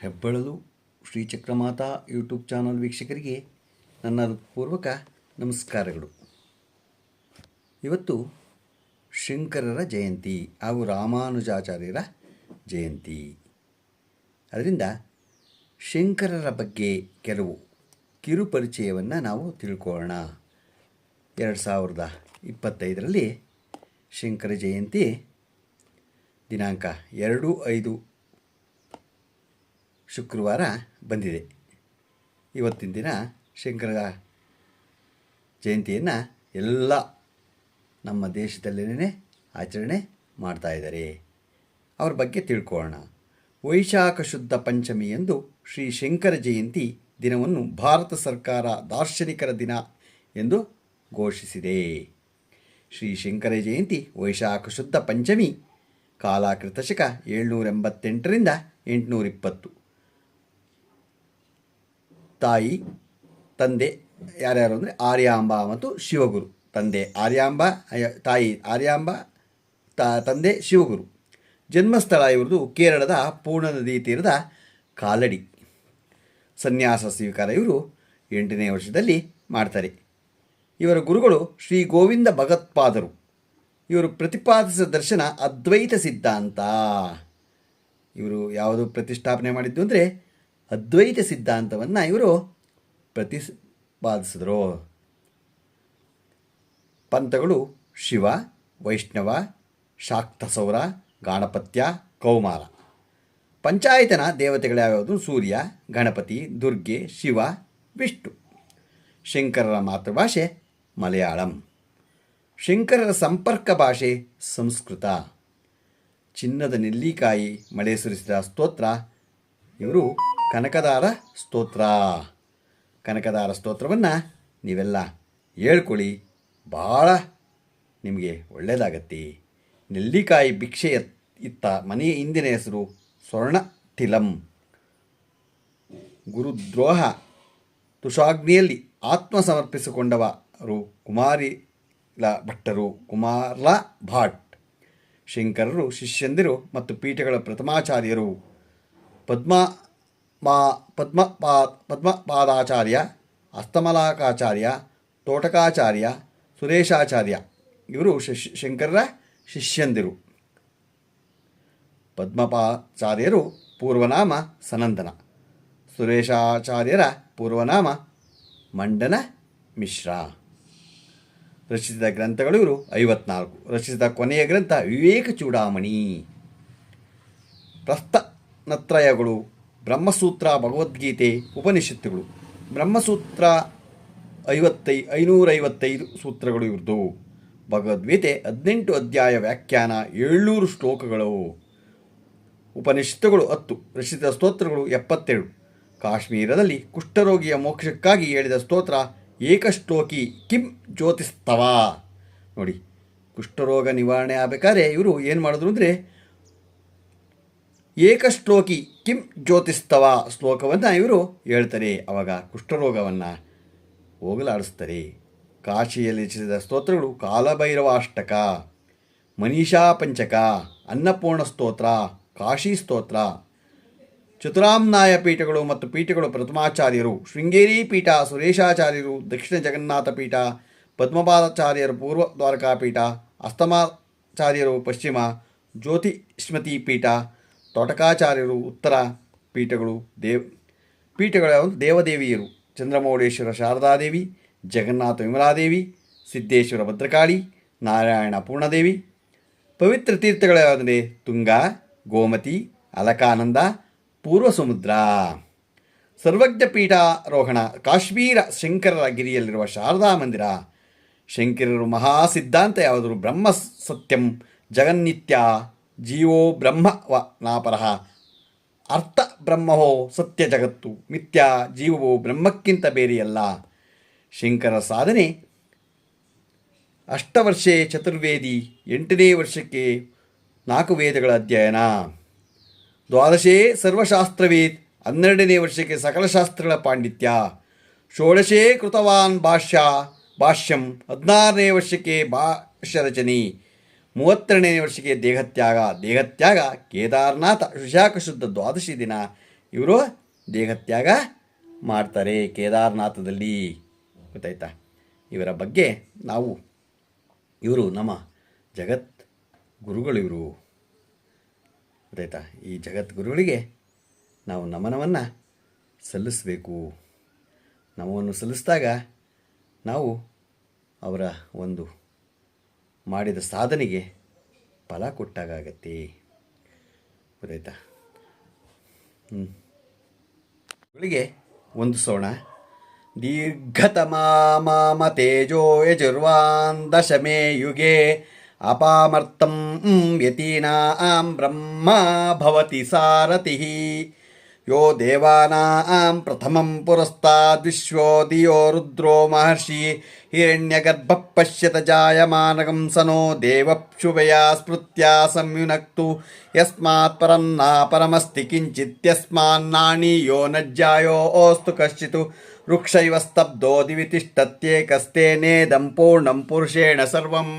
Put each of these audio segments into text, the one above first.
ಹೆಬ್ಬಳಲು ಶ್ರೀಚಕ್ರಮಾತಾ YouTube channel ವೀಕ್ಷಕರಿಗೆ ನನ್ನ ಪೂರ್ವಕ ನಮಸ್ಕಾರಗಳು. ಇವತ್ತು ಶಂಕರರ ಜಯಂತಿ, ಹಾಗೂ ರಾಮಾನುಜಾಚಾರ್ಯರ ಜಯಂತಿ. ಅದರಿಂದ ಶಂಕರರ ಬಗ್ಗೆ ಕೆಲವು ಕಿರುಪರಿಚಯವನ್ನು ನಾವು ತಿಳ್ಕೊಳ್ಳೋಣ. ಎರಡು ಸಾವಿರದ ಇಪ್ಪತ್ತೈದರಲ್ಲಿ ಶಂಕರ ಜಯಂತಿ ದಿನಾಂಕ ಎರಡು ಐದು ಶುಕ್ರವಾರ ಬಂದಿದೆ. ಇವತ್ತಿನ ದಿನ ಶಂಕರ ಜಯಂತಿಯನ್ನು ಎಲ್ಲ ನಮ್ಮ ದೇಶದಲ್ಲೇ ಆಚರಣೆ ಮಾಡ್ತಾಯಿದ್ದಾರೆ ಅವ್ರ ಬಗ್ಗೆ ತಿಳ್ಕೊಳ್ಳೋಣ. ವೈಶಾಖ ಶುದ್ಧ ಪಂಚಮಿ ಎಂದು ಶ್ರೀ ಶಂಕರ ಜಯಂತಿ ದಿನವನ್ನು ಭಾರತ ಸರ್ಕಾರ ದಾರ್ಶನಿಕರ ದಿನ ಎಂದು ಘೋಷಿಸಿದೆ. ಶ್ರೀ ಶಂಕರ ಜಯಂತಿ ವೈಶಾಖ ಶುದ್ಧ ಪಂಚಮಿ ಕಾಲಾಕೃತ ಶಕ ಏಳ್ನೂರ ಎಂಬತ್ತೆಂಟರಿಂದ ಎಂಟುನೂರ ಇಪ್ಪತ್ತು. ತಾಯಿ, ತಂದೆ ಯಾರ್ಯಾರು ಅಂದರೆ ಆರ್ಯಾಂಬ ಮತ್ತು ಶಿವಗುರು. ತಂದೆ ಆರ್ಯಾಂಬ ತಾಯಿ ಆರ್ಯಾಂಬ ತಂದೆ ಶಿವಗುರು. ಜನ್ಮಸ್ಥಳ ಇವ್ರದ್ದು ಕೇರಳದ ಪೂರ್ಣ ನದಿ ತೀರದ ಕಾಲಡಿ. ಸನ್ಯಾಸ ಸ್ವೀಕಾರ ಇವರು ಎಂಟನೇ ವರ್ಷದಲ್ಲಿ ಮಾಡ್ತಾರೆ. ಇವರ ಗುರುಗಳು ಶ್ರೀ ಗೋವಿಂದ ಭಗತ್ಪಾದರು. ಇವರು ಪ್ರತಿಪಾದಿಸಿದ ದರ್ಶನ ಅದ್ವೈತ ಸಿದ್ಧಾಂತ. ಇವರು ಯಾವುದು ಪ್ರತಿಷ್ಠಾಪನೆ ಮಾಡಿದ್ದು ಅಂದರೆ ಅದ್ವೈತ ಸಿದ್ಧಾಂತವನ್ನು ಇವರು ಪ್ರತಿಪಾದಿಸಿದರು. ಪಂಥಗಳು ಶಿವ, ವೈಷ್ಣವ, ಶಾಕ್ತಸೌರ, ಗಾಣಪತ್ಯ, ಕೌಮಾರ. ಪಂಚಾಯತನ ದೇವತೆಗಳು ಯಾವ್ಯಾವುದು ಸೂರ್ಯ, ಗಣಪತಿ, ದುರ್ಗೆ, ಶಿವ, ವಿಷ್ಣು. ಶಂಕರರ ಮಾತೃಭಾಷೆ ಮಲಯಾಳಂ. ಶಂಕರರ ಸಂಪರ್ಕ ಭಾಷೆ ಸಂಸ್ಕೃತ. ಚಿನ್ನದ ನೆಲ್ಲಿಕಾಯಿ ಮಳೆ ಸುರಿಸಿದ ಸ್ತೋತ್ರ ಇವರು ಕನಕದಾರ ಸ್ತೋತ್ರ. ಕನಕದಾರ ಸ್ತೋತ್ರವನ್ನು ನೀವೆಲ್ಲ ಹೇಳ್ಕೊಳ್ಳಿ. ಭಾಳ ನಿಮಗೆ ಒಳ್ಳೆಯದಾಗತ್ತೆ ನೆಲ್ಲಿಕಾಯಿ ಭಿಕ್ಷೆ ಇತ್ತ ಮನೆಯ ಹಿಂದಿನ ಹೆಸರು ಸ್ವರ್ಣ ತಿಲಂ ಗುರುದ್ರೋಹ ತುಷಾಗ್ನಿಯಲ್ಲಿ ಆತ್ಮ ಸಮರ್ಪಿಸಿಕೊಂಡವರು ಕುಮಾರಿಲ ಭಟ್ಟರು ಕುಮಾರ್ಲ ಭಾಟ್. ಶಂಕರರು, ಶಿಷ್ಯಂದಿರು ಮತ್ತು ಪೀಠಗಳ ಪ್ರಥಮಾಚಾರ್ಯರು. ಪದ್ಮ ಮಾ ಪದ್ಮಪಾ ಪದ್ಮಪಾದಾಚಾರ್ಯ ಅಸ್ತಮಲಾಕಾಚಾರ್ಯ, ತೋಟಕಾಚಾರ್ಯ, ಸುರೇಶಾಚಾರ್ಯ. ಇವರು ಶಂಕರರ ಶಿಷ್ಯಂದಿರು. ಪದ್ಮಪಾಚಾರ್ಯರು ಪೂರ್ವನಾಮ ಸನಂದನ. ಸುರೇಶಾಚಾರ್ಯರ ಪೂರ್ವನಾಮ ಮಂಡನ ಮಿಶ್ರ. ರಚಿಸಿದ ಗ್ರಂಥಗಳು ಇವರು ಐವತ್ನಾಲ್ಕು. ರಚಿಸಿದ ಕೊನೆಯ ಗ್ರಂಥ ವಿವೇಕ ಚೂಡಾಮಣಿ. ಪ್ರಸ್ಥನತ್ರಯಗಳು ಬ್ರಹ್ಮಸೂತ್ರ ಭಗವದ್ಗೀತೆ ಉಪನಿಷತ್ತುಗಳು. ಬ್ರಹ್ಮಸೂತ್ರ ಐವತ್ತೈ, ಐನೂರೈವತ್ತೈದು ಸೂತ್ರಗಳು ಇವ್ರದ್ದು ಭಗವದ್ಗೀತೆ ಹದಿನೆಂಟು ಅಧ್ಯಾಯ ವ್ಯಾಖ್ಯಾನ ಏಳ್ನೂರು ಶ್ಲೋಕಗಳು. ಉಪನಿಷತ್ತುಗಳು ಹತ್ತು, ರಚಿತ ಸ್ತೋತ್ರಗಳು ಎಪ್ಪತ್ತೆರಡು ಕಾಶ್ಮೀರದಲ್ಲಿ ಕುಷ್ಠರೋಗಿಯ ಮೋಕ್ಷಕ್ಕಾಗಿ ಹೇಳಿದ ಸ್ತೋತ್ರ ಏಕಶ್ಲೋಕಿ ಕಿಂ ಜ್ಯೋತಿಸ್ತವ. ನೋಡಿ, ಕುಷ್ಠರೋಗ ನಿವಾರಣೆ ಆಗಬೇಕಾದ್ರೆ ಇವರು ಏನು ಮಾಡಿದ್ರು ಅಂದರೆ ಏಕಶ್ಲೋಕಿ ಕಿಂ ಜ್ಯೋತಿಸ್ತವ ಶ್ಲೋಕವನ್ನು ಇವರು ಹೇಳ್ತಾರೆ. ಅವಾಗ ಕುಷ್ಠರೋಗವನ್ನು ಹೋಗಲಾಡಿಸ್ತಾರೆ. ಕಾಶಿಯಲ್ಲಿ ರಚಿಸಿದ ಸ್ತೋತ್ರಗಳು ಕಾಲಭೈರವಾಷ್ಟಕ, ಮನೀಷಾ ಪಂಚಕ, ಅನ್ನಪೂರ್ಣ ಸ್ತೋತ್ರ, ಕಾಶಿ ಸ್ತೋತ್ರ, ಚತುರಾಮ್ನಾಯ ಪೀಠಗಳು ಮತ್ತು ಪೀಠಗಳು ಪ್ರಥಮಾಚಾರ್ಯರು, ಶೃಂಗೇರಿ ಪೀಠ, ಸುರೇಶಾಚಾರ್ಯರು, ದಕ್ಷಿಣ ಜಗನ್ನಾಥ ಪೀಠ, ಪದ್ಮಪಾದಾಚಾರ್ಯರು, ಪೂರ್ವ ದ್ವಾರಕಾ ಪೀಠ ಅಸ್ತಮಾಚಾರ್ಯರು, ಪಶ್ಚಿಮ ಜ್ಯೋತಿಷ್ಮತಿ ಪೀಠ ತೋಟಕಾಚಾರ್ಯರು ಉತ್ತರ ಪೀಠಗಳು ದೇವ್, ಪೀಠಗಳ ದೇವದೇವಿಯರು ಚಂದ್ರಮೌಳೇಶ್ವರ ಶಾರದಾದೇವಿ, ಜಗನ್ನಾಥ ವಿಮಲಾದೇವಿ, ಸಿದ್ದೇಶ್ವರ ಭದ್ರಕಾಳಿ, ನಾರಾಯಣ ಪೂರ್ಣದೇವಿ, ಪವಿತ್ರ ತೀರ್ಥಗಳು ಯಾವುದಂದರೆ ತುಂಗಾ, ಗೋಮತಿ, ಅಲಕಾನಂದ ಪೂರ್ವ ಸಮುದ್ರ ಸರ್ವಜ್ಞ ಪೀಠಾರೋಹಣ ಕಾಶ್ಮೀರ ಶಂಕರರ ಗಿರಿಯಲ್ಲಿರುವ ಶಾರದಾ ಮಂದಿರ. ಶಂಕರರು ಮಹಾಸಿದ್ಧಾಂತ ಯಾವುದರು ಬ್ರಹ್ಮ ಸತ್ಯಂ ಜಗನ್ನಿತ್ಯ ಜೀವೋ ಬ್ರಹ್ಮ ವ ನಾಪರಹ. ಅರ್ಥ ಬ್ರಹ್ಮವೋ ಸತ್ಯ ಜಗತ್ತು. ಮಿಥ್ಯ ಜೀವವು ಬ್ರಹ್ಮಕ್ಕಿಂತ ಬೇರೆಯಲ್ಲ. ಶಂಕರ ಸಾಧನೆ. ಅಷ್ಟವರ್ಷೆ ಚತುರ್ವೇದಿ ಎಂಟನೇ ವರ್ಷಕ್ಕೆ ನಾಲ್ಕು ವೇದಗಳ ಅಧ್ಯಯನ. ದ್ವಾದಶೇ ಸರ್ವಶಾಸ್ತ್ರವೇದ್ ಹನ್ನೆರಡನೇ ವರ್ಷಕ್ಕೆ ಸಕಲ ಶಾಸ್ತ್ರಗಳ ಪಾಂಡಿತ್ಯ. ಷೋಡಶೇ ಕೃತವಾನ್ ಭಾಷ್ಯ ಭಾಷ್ಯಂ ಹದಿನಾರನೇ ವರ್ಷಕ್ಕೆ ಭಾಷ್ಯ ರಚನೆ. ಮೂವತ್ತೆರಡನೇ ವರ್ಷಕ್ಕೆ ದೇಹತ್ಯಾಗ ದೇಹತ್ಯಾಗ ಕೇದಾರನಾಥ ವಿಶಾಖ ಶುದ್ಧ ದ್ವಾದಶಿ ದಿನ, ಇವರು ದೇಹತ್ಯಾಗ ಮಾಡ್ತಾರೆ ಕೇದಾರನಾಥದಲ್ಲಿ. ಗೊತ್ತಾಯ್ತಾ? ಇವರ ಬಗ್ಗೆ ನಾವು, ಇವರು ನಮ್ಮ ಜಗತ್ ಗುರುಗಳು ಇವರು. ಗೊತ್ತಾಯ್ತಾ? ಈ ಜಗದ್ಗುರುಗಳಿಗೆ ನಾವು ನಮನವನ್ನು ಸಲ್ಲಿಸಬೇಕು. ನಮವನ್ನು ಸಲ್ಲಿಸಿದಾಗ ನಾವು ಅವರ ಒಂದು ಮಾಡಿದ ಸಾಧನೆಗೆ ಫಲ ಕೊಟ್ಟಾಗತ್ತೆ ಗೊತ್ತಾಯ್ತಾ? ಹ್ಞೂ ಗಳಿಗೆ ಒಂದು ಸೋಣ. ದೀರ್ಘತಮಾಮ ತೇಜೋ ಯಜುರ್ವಾನ್ ದಶಮೇ ಯುಗೆ ಅಪಾಮರ್ತಂ ಆಂ ಬ್ರಹ್ಮ ಭವತಿ ಸಾರಥಿ. यो देवानां प्रथमं पुरस्ताद्विश्वो दियो रुद्रो महर्षि हिरण्यगर्भः पश्यत जायमानकं स नो देवप्शुभया स्मृत्या संयुनक्तु यस्मात् परं नापरमस्ति किञ्चित्यस्मान्नाणीयो न ज्यायोऽस्तु कश्चित् वृक्षैव स्तब्धो दिवि तिष्ठत्येकस्तेनेदं पूर्णं पुरुषेण सर्वम्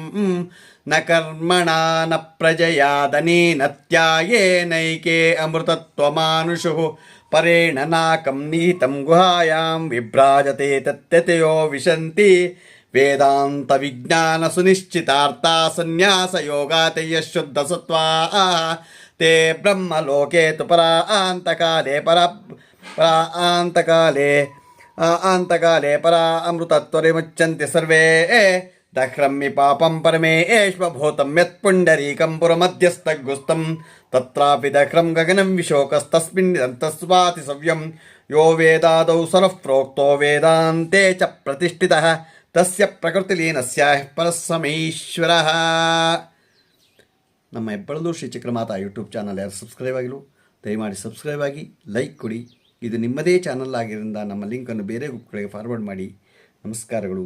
न कर्मणा न प्रजयादनेन त्यायेनैके अमृतत्वमानुषुः परेण नाकं निहितं गुहायां विभ्राजते तत्यतयो विशन्ति वेदान्तविज्ञानसुनिश्चितार्था सन्न्यासयोगातयशुद्धसत्त्वाः ते ब्रह्मलोके तु परान्तकाले परा परान्तकाले आन्तकाले परा अमृतत्वरिमुच्यन्ति सर्वे ಪರಾಂತಕಾಲೇ ಪಾಪಂ ಪರಮೇಶ್ವಭೂತಂ ಯತ್ ಪುಂಡರೀಕಂ ಪುರಮಧ್ಯಸ್ಥಗುಸ್ತಂ ತತ್ರಾಪಿ ದಕ್ರಂ ಗಗನಂ ವಿಶೋಕಸ್ತಸ್ಮಿನ್ ನಿರಂತಸ್ವಾತಿ ಸವ್ಯಂ. ಯೋ ವೇದಾದೌ ಸರಃ ಪ್ರೋಕ್ತೋ ವೇದಾಂತೆ ಚ ಪ್ರತಿಷ್ಠಿತಃ. ತಸ್ಯ ಪ್ರಕೃತಿಲೀನಸ್ಯ ಪರಸಮೇಶ್ವರಃ. ನಮ್ಮ ಹೆಬ್ಬಳಲು ಶ್ರೀ ಚಕ್ರಮಾತಾ ಯೂಟ್ಯೂಬ್ ಚಾನಲ್ ಯಾರು ಸಬ್ಸ್ಕ್ರೈಬ್ ಆಗಿಲ್ಲ ದಯಮಾಡಿ ಸಬ್ಸ್ಕ್ರೈಬ್ ಆಗಿ, ಲೈಕ್ ಕೊಡಿ. ಇದು ನಿಮ್ಮದೇ ಚಾನಲ್ ಆಗಿದ್ದರಿಂದ ನಮ್ಮ ಲಿಂಕನ್ನು ಬೇರೆ ಗ್ರೂಪ್ಗಳಿಗೆ ಫಾರ್ವರ್ಡ್ ಮಾಡಿ. ನಮಸ್ಕಾರಗಳು.